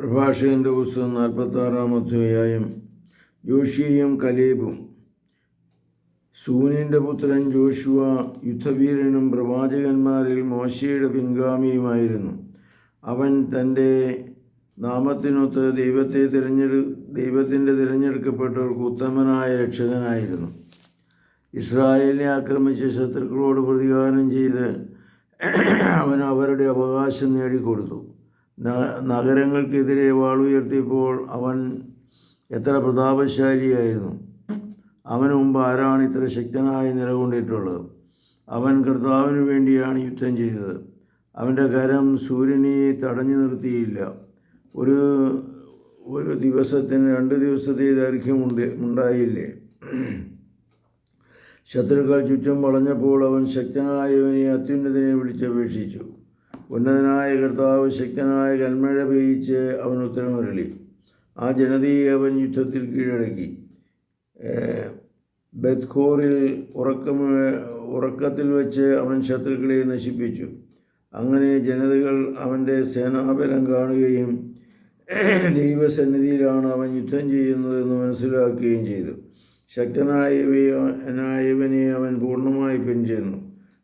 പ്രഭാഷകന്റെ പുസ്തകം നാൽപ്പത്താറാം അധ്യായം. ജോഷിയും കലേബും. സൂനിന്റെ പുത്രൻ ജോഷുവ യുദ്ധവീരനും പ്രവാചകന്മാരിൽ മോശയുടെ പിൻഗാമിയുമായിരുന്നു. അവൻ തന്റെ നാമത്തിനൊത്ത് ദൈവത്തെ തിരഞ്ഞെടു ദൈവത്തിന്റെ തിരഞ്ഞെടുക്കപ്പെട്ടവർക്ക് ഉത്തമനായ രക്ഷകനായിരുന്നു. ഇസ്രായേലിനെ ആക്രമിച്ച ശത്രുക്കളോട് പ്രതികാരം ചെയ്ത് അവൻ അവരുടെ അവകാശം നേടിക്കൊടുത്തു. നഗരങ്ങൾക്കെതിരെ വാളുയർത്തിയപ്പോൾ അവൻ എത്ര പ്രതാപശാലിയായിരുന്നു. അവന് മുമ്പ് ആരാണ് ഇത്ര ശക്തനായി നിലകൊണ്ടിട്ടുള്ളത്? അവൻ കർത്താവിന് വേണ്ടിയാണ് യുദ്ധം ചെയ്തത്. അവന്റെ കരം സൂര്യനെ തടഞ്ഞു നിർത്തിയില്ല. ഒരു ഒരു ദിവസത്തിന് രണ്ട് ദിവസത്തെ ദൈർഘ്യമുണ്ട് ഉണ്ടായില്ലേ? ശത്രുക്കൾ ചുറ്റും വളഞ്ഞപ്പോൾ അവൻ ശക്തനായവനെ അത്യുന്നതിനെ വിളിച്ചപേക്ഷിച്ചു. ഉന്നതനായ കർത്താവ് ശക്തനായ കന്മഴ പെയ്യിച്ച് അവൻ ഉത്തരമരളി ആ ജനതയെ അവൻ യുദ്ധത്തിൽ കീഴടക്കി. ബത്ഖോറിൽ ഉറക്കം ഉറക്കത്തിൽ വെച്ച് അവൻ ശത്രുക്കളെ നശിപ്പിച്ചു. അങ്ങനെ ജനതകൾ അവന്റെ സേനാബലം കാണുകയും ദൈവസന്നിധിയിലാണ് അവൻ യുദ്ധം ചെയ്യുന്നതെന്ന് മനസ്സിലാക്കുകയും ചെയ്തു. ശക്തനായവനായവനെ അവൻ പൂർണമായി പിൻചെന്നു.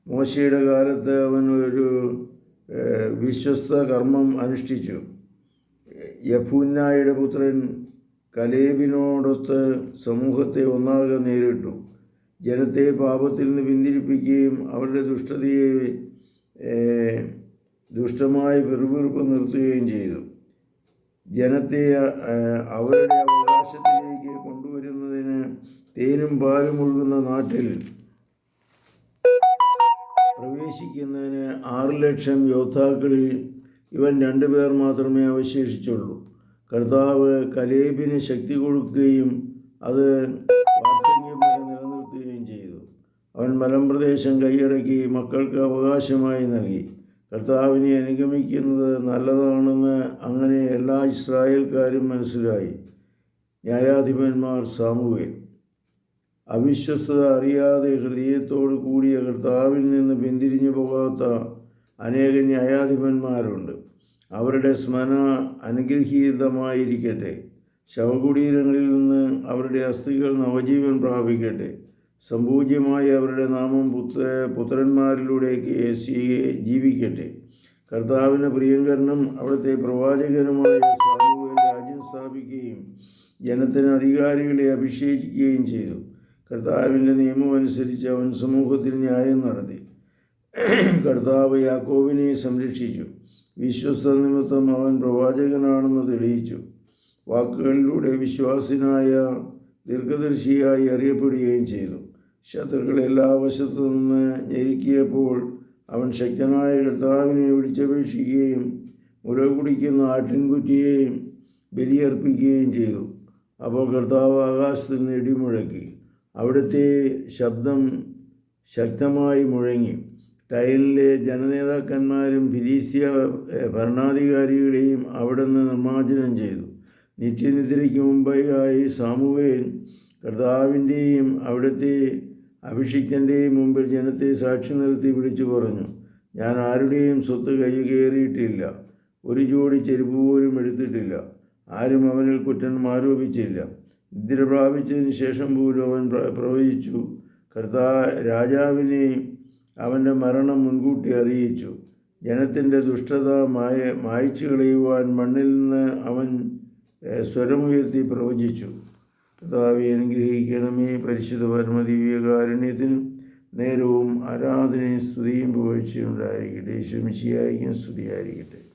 മോശയുടെ കാലത്ത് അവൻ ഒരു വിശ്വസ്ത കർമ്മം അനുഷ്ഠിച്ചു. യഫൂന്നായുടെ പുത്രൻ കലേബിനോടൊത്ത് സമൂഹത്തെ ഒന്നാകെ നേരിട്ടു. ജനത്തെ പാപത്തിൽ നിന്ന് പിന്തിരിപ്പിക്കുകയും അവരുടെ ദുഷ്ടതയെ ദുഷ്ടമായി പിറുപിറുപ്പ് നിർത്തുകയും ചെയ്തു. ജനത്തെ അവരുടെ അവകാശത്തിലേക്ക് കൊണ്ടുവരുന്നതിന് തേനും പാലും ഒഴുകുന്ന നാട്ടിൽ പ്രവേശിക്കുന്നതിന് ആറ് ലക്ഷം യോദ്ധാക്കളിൽ ഇവൻ രണ്ടുപേർ മാത്രമേ അവശേഷിച്ചുള്ളൂ. കർത്താവ് കലേബിന് ശക്തി കൊടുക്കുകയും അത് നിലനിർത്തുകയും ചെയ്തു. അവൻ മലമ്പ്രദേശം കൈയടക്കി മക്കൾക്ക് അവകാശമായി നൽകി. കർത്താവിനെ അനുഗമിക്കുന്നത് നല്ലതാണെന്ന് അങ്ങനെ എല്ലാ ഇസ്രായേൽക്കാരും മനസ്സിലായി. ന്യായാധിപന്മാർ സാമുവേൽ. അവിശ്വസ്തത അറിയാതെ ഹൃദയത്തോട് കൂടിയ കർത്താവിൽ നിന്ന് പിന്തിരിഞ്ഞു പോകാത്ത അനേക ന്യായാധിപന്മാരുണ്ട്. അവരുടെ സ്മരണ അനുഗ്രഹീതമായിരിക്കട്ടെ. ശവകുടീരങ്ങളിൽ നിന്ന് അവരുടെ അസ്ഥികൾ നവജീവൻ പ്രാപിക്കട്ടെ. സമ്പൂജ്യമായി അവരുടെ നാമം പുത്ര പുത്രന്മാരിലൂടെയൊക്കെ സ്വീ- ജീവിക്കട്ടെ. കർത്താവിന് പ്രിയങ്കരനും അവിടുത്തെ പ്രവാചകനുമായ സാമൂഹ്യ രാജ്യം സ്ഥാപിക്കുകയും ജനത്തിന് അധികാരികളെ അഭിഷേകിക്കുകയും ചെയ്തു. കർത്താവിന്റെ നിയമം അനുസരിച്ച് അവൻ സമൂഹത്തിൽ ന്യായം നടത്തി. കർത്താവ് യാക്കോബിനെ സംരക്ഷിച്ചു. വിശ്വസ്ത നിമിത്തം അവൻ പ്രവാചകനാണെന്ന് തെളിയിച്ചു. വാക്കുകളിലൂടെ വിശ്വാസിനായ ദീർഘദർശിയായി അറിയപ്പെടുകയും ചെയ്തു. ശത്രുക്കൾ എല്ലാ വശത്തു നിന്ന് ഞെരുക്കിയപ്പോൾ അവൻ ശക്തനായ കർത്താവിനെ വിളിച്ചപേക്ഷിക്കുകയും മുര കുടിക്കുന്ന ആട്ടിൻകുറ്റിയെയും ബലിയർപ്പിക്കുകയും ചെയ്തു. അപ്പോൾ കർത്താവ് ആകാശത്തിൽ നിന്ന് ഇടിമുഴക്കി. അവിടുത്തെ ശബ്ദം ശക്തമായി മുഴങ്ങി. ടൈലിലെ ജനനേതാക്കന്മാരും ഫിലീസിയ ഭരണാധികാരികളെയും അവിടുന്ന് നിർമ്മാർജനം ചെയ്തു. നിത്യനിദ്രയ്ക്ക് മുമ്പായി സാമുവേൽ കർത്താവിന്റെയും അവിടുത്തെ അഭിഷിക്തന്റെയും മുമ്പിൽ ജനത്തെ സാക്ഷി നിർത്തി വിളിച്ചു പറഞ്ഞു ഞാൻ ആരുടെയും സ്വത്ത് കൈകയറിയിട്ടില്ല ഒരു ജോഡി ചെരുപ്പ് പോലും എടുത്തിട്ടില്ല. ആരും അവനിൽ കുറ്റം ആരോപിച്ചില്ല. നിദ്ര പ്രാപിച്ചതിന് ശേഷം പോലും അവൻ പ്ര- പ്രവചിച്ചു. കർത്താ രാജാവിനെ അവന്റെ മരണം മുൻകൂട്ടി അറിയിച്ചു. ജനത്തിന്റെ ദുഷ്ടത മായ മായ്ച്ചു കളയുവാൻ മണ്ണിൽ നിന്ന് അവൻ സ്വരമുയർത്തി പ്രവചിച്ചു. കർത്താവെ അനുഗ്രഹിക്കണമേ പരിശുദ്ധ പരമദിവ്യകാരുണ്യത്തിനും നേരവും ആരാധനയും സ്തുതിയും പുകഴ്ചയും ഉണ്ടായിരിക്കട്ടെ. ശുമിശിയായിരിക്കും സ്തുതിയായിരിക്കട്ടെ.